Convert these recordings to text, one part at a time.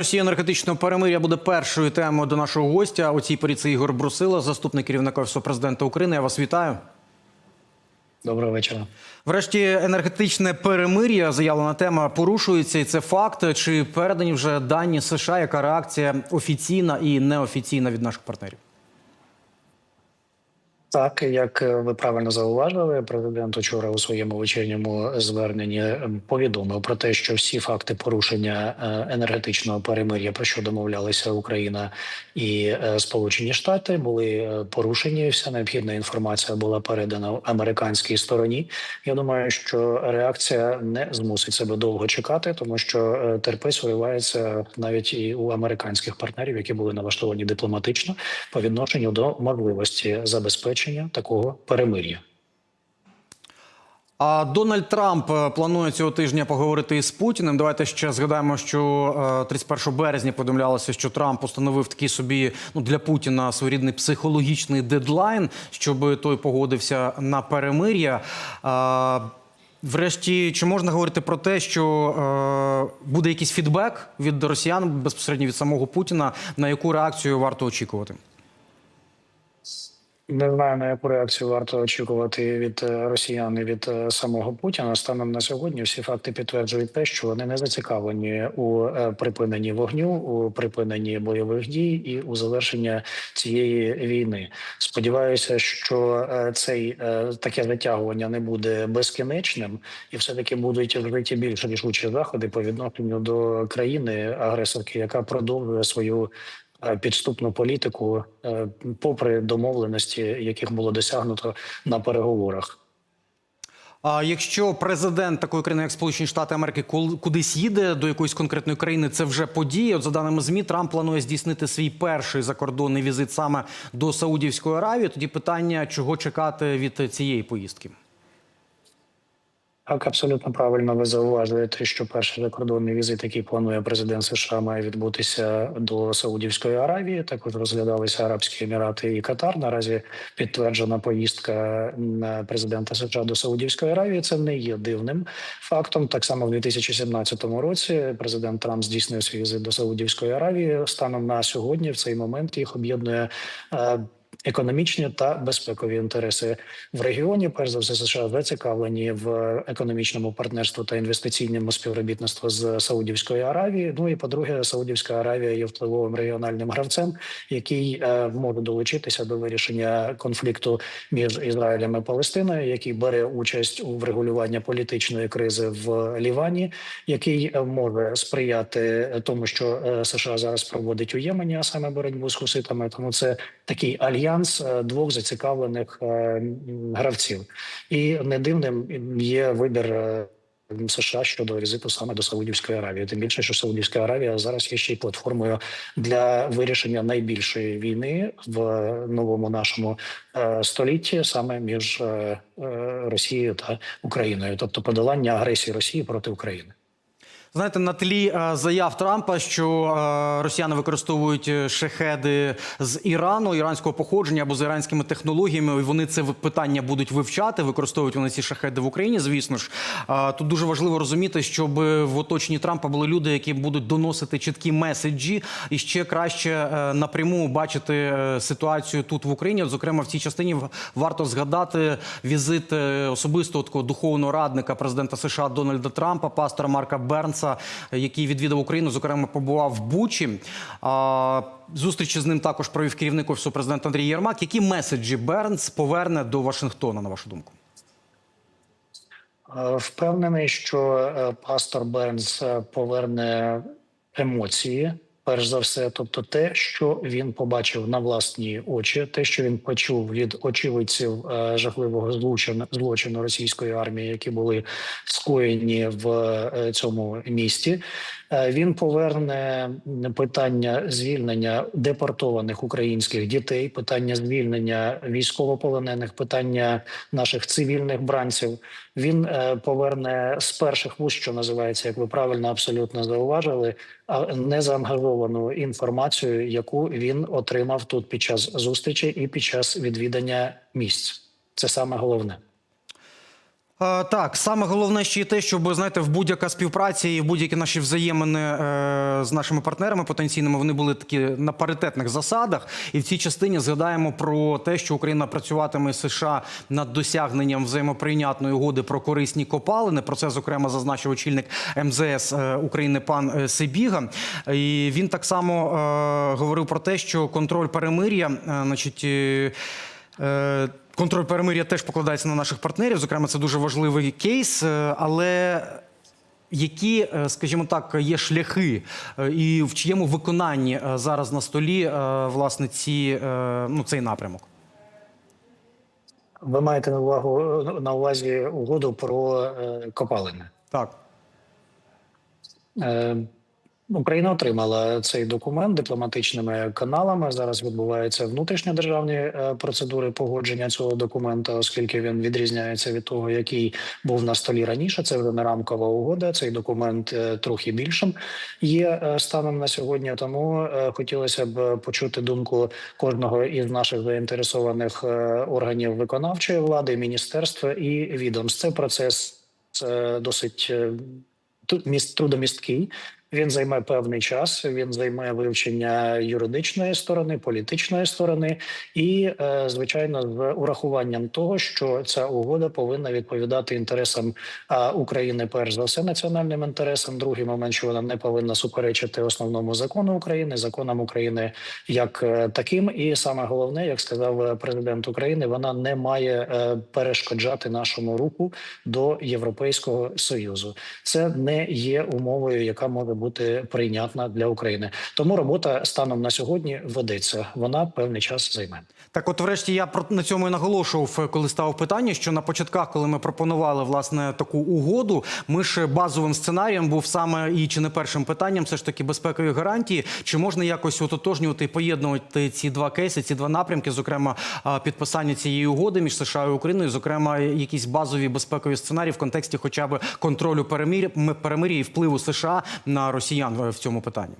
Росія енергетичного перемир'я буде першою темою до нашого гостя. У цій порі це Ігор Брусила, заступник керівника Офісу президента України. Я вас вітаю. Доброго вечора. Врешті енергетичне перемир'я, заявлена тема, порушується, і це факт. Чи передані вже дані США? Яка реакція офіційна і неофіційна від наших партнерів? Так, як ви правильно зауважили, президент учора у своєму вечірньому зверненні повідомив про те, що всі факти порушення е, енергетичного перемир'я, про що домовлялися Україна і е, Сполучені Штати, були е, порушені. Вся необхідна інформація була передана американській стороні. Я думаю, що реакція не змусить себе довго чекати, тому що е, терпець виливається навіть і у американських партнерів, які були налаштовані дипломатично по відношенню до можливості забезпечення такого перемир'я. А Дональд Трамп е, планує цього тижня поговорити із Путіним. Давайте ще згадаємо, що е, 31 березня повідомлялося, що Трамп установив такий собі ну для Путіна своєрідний психологічний дедлайн, щоб той погодився на перемир'я. Е, Врешті, чи можна говорити про те, що е, буде якийсь фідбек від росіян безпосередньо від самого Путіна, на яку реакцію варто очікувати? Не знаю, на яку реакцію варто очікувати від е, росіян і від е, самого Путіна. Станом на сьогодні всі факти підтверджують те, що вони не зацікавлені у е, припиненні вогню, у припиненні бойових дій і у завершенні цієї війни. Сподіваюся, що цей таке затягування не буде безкінечним, і все таки будуть вжиті більш рішучі заходи по відношенню до країни агресорки, яка продовжує свою підступну політику, е, попри домовленості, яких було досягнуто на переговорах. А якщо президент такої країни, як Сполучені Штати Америки, кудись їде до якоїсь конкретної країни, це вже подія. От за даними змі, Трамп планує здійснити свій перший закордонний візит саме до Саудівської Аравії. Тоді питання, чого чекати від цієї поїздки? Так, абсолютно правильно ви зауважуєте, що перший закордонний візит, який планує президент США, має відбутися до Саудівської Аравії. Також розглядалися Арабські Емірати і Катар. Наразі підтверджена поїздка президента США до Саудівської Аравії. Це не є дивним фактом. Так само в 2017 році президент Трамп здійснив свій візит до Саудівської Аравії. Станом на сьогодні, в цей момент їх об'єднує. Економічні та безпекові інтереси в регіоні, перш за все, США зацікавлені в економічному партнерстві та інвестиційному співробітництві з Саудівською Аравією. Ну і по-друге, Саудівська Аравія є впливовим регіональним гравцем, який е, може долучитися до вирішення конфлікту між Ізраїлем і Палестиною, який бере участь у врегулюванні політичної кризи в Лівані, який е, може сприяти тому, що е, США зараз проводить у Ємені, а саме боротьбу з хуситами. Тому це такий альянс е, двох зацікавлених е, гравців, і не дивним є вибір. е, США щодо візиту саме до Саудівської Аравії, тим більше, що Саудівська Аравія зараз є ще й платформою для вирішення найбільшої війни в новому нашому столітті, саме між Росією та Україною, тобто подолання агресії Росії проти України. Знаєте, на тлі е, заяв Трампа, що е, росіяни використовують е, шахеди з Ірану, іранського походження або з іранськими технологіями, і вони це питання будуть вивчати. Використовують вони ці шахеди в Україні. Звісно ж, тут дуже важливо розуміти, щоб в оточенні Трампа були люди, які будуть доносити чіткі меседжі, і ще краще напряму бачити ситуацію тут в Україні. Зокрема, в цій частині варто згадати візит особистого такого духовного радника президента США Дональда Трампа, пастора Марка Бернса, який відвідав Україну, зокрема побував в Бучі. А, Зустрічі з ним також провів керівник офісу президента Андрій Єрмак. Які меседжі Бернс поверне до Вашингтона, на вашу думку? Е, Впевнений, що е, пастор Бернс е, поверне емоції. Перш за все, тобто те, що він побачив на власні очі, те, що він почув від очевидців е, жахливого злочину злочину російської армії, які були скоєні в е, цьому місті. Е, Він поверне питання звільнення депортованих українських дітей, питання звільнення військовополонених, питання наших цивільних бранців. Він поверне з перших вуст, що називається, як ви правильно абсолютно зауважили, незаангажовану інформацію, яку він отримав тут під час зустрічі і під час відвідання місць. Це саме головне. Е, Так, саме головне ще й те, щоб знаєте, в будь-яка співпраця і в будь-які наші взаємини е, з нашими партнерами потенційними вони були такі на паритетних засадах. І в цій частині згадаємо про те, що Україна працюватиме з США над досягненням взаємоприйнятної угоди про корисні копалини. Про це зокрема зазначив очільник МЗС е, України пан е, Сибіга. І він так само е, говорив про те, що контроль перемир'я, е, значить. Контроль перемир'я теж покладається на наших партнерів. Зокрема, це дуже важливий кейс. е, Але які, е, скажімо так, є шляхи, е, і в чиєму виконанні е, зараз на столі е, власне ці, е, ну, цей напрямок? Ви маєте на увагу на увазі угоду про е, копалини. Так. Е, Україна отримала цей документ дипломатичними каналами. Зараз відбуваються внутрішньодержавні е, процедури погодження цього документа, оскільки він відрізняється від того, який був на столі раніше. Це вже не рамкова угода. Цей документ е, трохи більшим є е, станом на сьогодні. Тому хотілося б почути думку кожного із наших заінтересованих органів виконавчої влади, міністерства і відомств. Це процес досить трудомісткий. Він займе певний час. Він займе вивчення юридичної сторони, політичної сторони, і е, звичайно, з урахуванням того, що ця угода повинна відповідати інтересам України, перш за все, національним інтересам. Другий момент, що вона не повинна суперечити основному закону України, законам України як е, таким. І саме головне, як сказав е, президент України, вона не має перешкоджати нашому руху до Європейського союзу. Це не є умовою, яка може бути прийнятна для України. Тому робота станом на сьогодні ведеться. Вона певний час займе. Так, от, врешті, я про на цьому і наголошував, е, коли ставив питання, що на початках, коли ми пропонували власне таку угоду, ми ж базовим сценарієм був саме і чи не першим питанням, все ж таки безпекові гарантії. Чи можна якось ототожнювати і поєднувати ці два кейси, ці два напрямки, зокрема підписання цієї угоди між США і Україною, зокрема, якісь базові безпекові сценарії в контексті, хоча б контролю перемир'я перемир'я і впливу США на росіян в цьому питанні.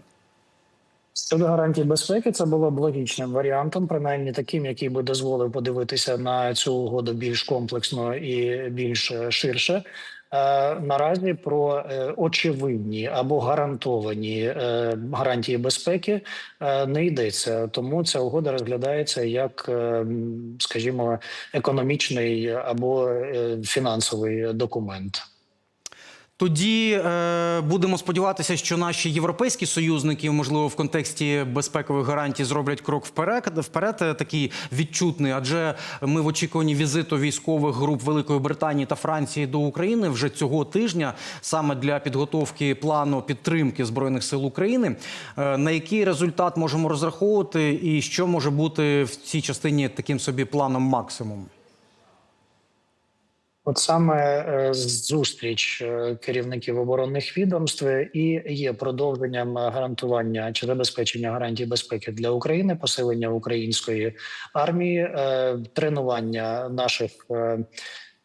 Щодо гарантій безпеки, це було б логічним варіантом, принаймні таким, який би дозволив подивитися на цю угоду більш комплексно і більш е, ширше. Е, Наразі про е, очевидні або гарантовані гарантії безпеки не йдеться, тому ця угода розглядається як, скажімо, економічний або фінансовий документ. Тоді е, будемо сподіватися, що наші європейські союзники, можливо, в контексті безпекових гарантій зроблять крок вперед, вперед е, такий відчутний. Адже ми в очікуванні візиту військових груп Великої Британії та Франції до України вже цього тижня, саме для підготовки плану підтримки збройних сил України. Е, на який результат можемо розраховувати, і що може бути в цій частині таким собі планом максимум? От саме е, зустріч е, керівників оборонних відомств і є продовженням гарантування чи забезпечення гарантій безпеки для України, посилення української армії, е, тренування наших. е,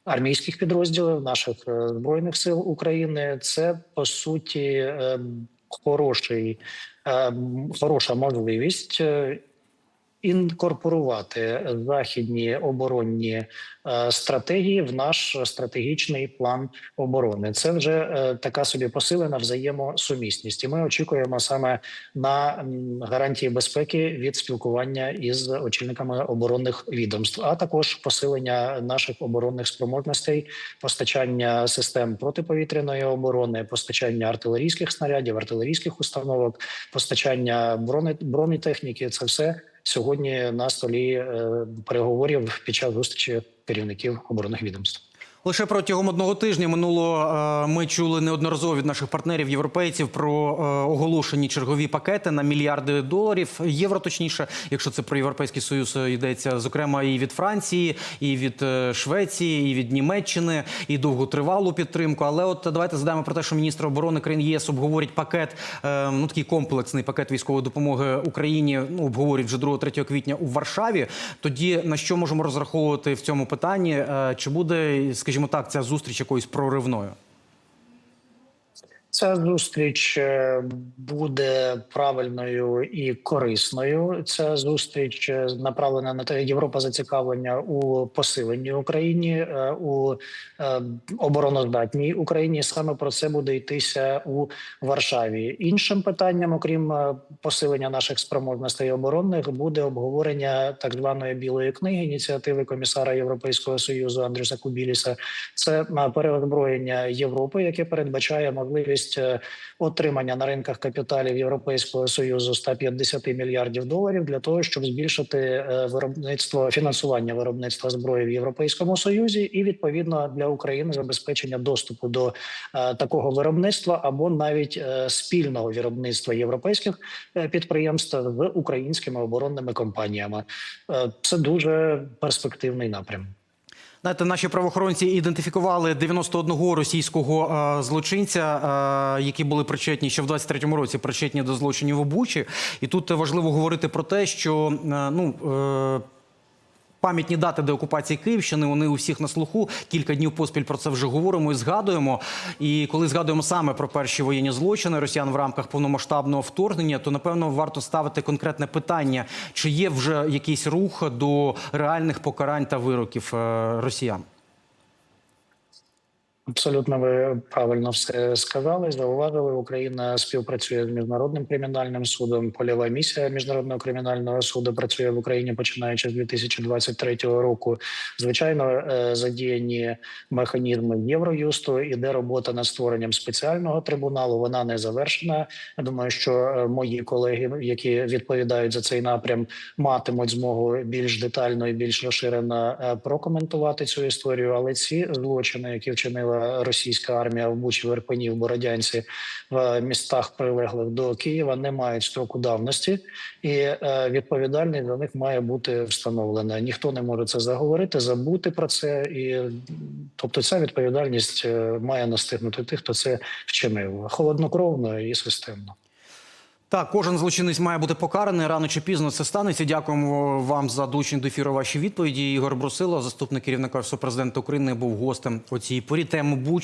Армійських підрозділів наших е, збройних сил України це по суті е, хороший, е, хороша можливість е, інкорпорувати західні оборонні е, стратегії в наш стратегічний план оборони. Це вже е, така собі посилена взаємосумісність. І ми очікуємо саме на гарантії безпеки від спілкування із очільниками оборонних відомств, а також посилення наших оборонних спроможностей, постачання систем протиповітряної оборони, постачання артилерійських снарядів, артилерійських установок, постачання бронетехніки. Це все сьогодні на столі е, переговорів під час зустрічі керівників оборонних відомств. Лише протягом одного тижня минуло е, ми чули неодноразово від наших партнерів європейців про е, оголошені чергові пакети на мільярди доларів, євро точніше, якщо це про європейський союз е, йдеться, зокрема і від Франції, і від Швеції, і від Німеччини, і довготривалу підтримку. Але от давайте згадаємо про те, що міністр оборони країн ЄС обговорять пакет, ну такий комплексний пакет військової допомоги Україні. Ну обговорять вже 2-3 квітня у Варшаві. Тоді на що можемо розраховувати в цьому питанні? Чи буде, скажімо так, ця зустріч якоюсь проривною? Ця зустріч е, буде правильною і корисною. Ця зустріч е, направлена на те, Європа зацікавлення у посиленні Україні е, у обороноздатній Україні. Саме про це буде йтися у Варшаві. Іншим питанням, окрім посилення наших спроможностей оборонних, буде обговорення так званої білої книги ініціативи комісара Європейського союзу Андрюса Кубіліса. Це переозброєння Європи, яке передбачає можливість е, отримання на ринках капіталів Європейського союзу 150 мільярдів доларів для того, щоб збільшити е, виробництво фінансування виробництва зброї в Європейському Союзі, і відповідно для України забезпечення доступу до е, такого виробництва або навіть е, спільного виробництва європейських підприємств з українськими оборонними компаніями. Це дуже перспективний напрям. Знаєте, наші правоохоронці ідентифікували 91 російського е, злочинця, е, які були причетні ще в 23-му році, причетні до злочинів у Бучі. І тут важливо говорити про те, що е, ну. Пам'ятні дати деокупації Київщини, вони у всіх на слуху. Кілька днів поспіль про це вже говоримо і згадуємо. І коли згадуємо саме про перші воєнні злочини росіян в рамках повномасштабного вторгнення, то напевно варто ставити конкретне питання: чи є вже якийсь рух до реальних покарань та вироків е, росіян? Абсолютно ви правильно все сказали. Зауважили, Україна співпрацює з міжнародним кримінальним судом. Польова місія міжнародного кримінального суду працює в Україні починаючи з 2023 року. Звичайно, е, задіяні механізми Євроюсту. Іде робота над створенням спеціального трибуналу. Вона не завершена. Я думаю, що е, мої колеги, які відповідають за цей напрям, матимуть змогу більш детально і більш розширено е, прокоментувати цю історію. Але ці злочини, які вчинила російська армія в Бучі, в Ірпені, в Бородянці, в містах прилеглих до Києва, не мають строку давності, і е, відповідальність за них має бути встановлена. Ніхто не може це заговорити, забути про це, і тобто ця відповідальність е, має настигнути тих, хто це вчинив холоднокровно і системно. Так, кожен злочинець має бути покараний. Рано чи пізно це станеться. Дякуємо вам за долучення до ефіру. Ваші відповіді. Ігор Брусило, заступник керівника Офісу президента України, був гостем у цій порі. Тему Буч.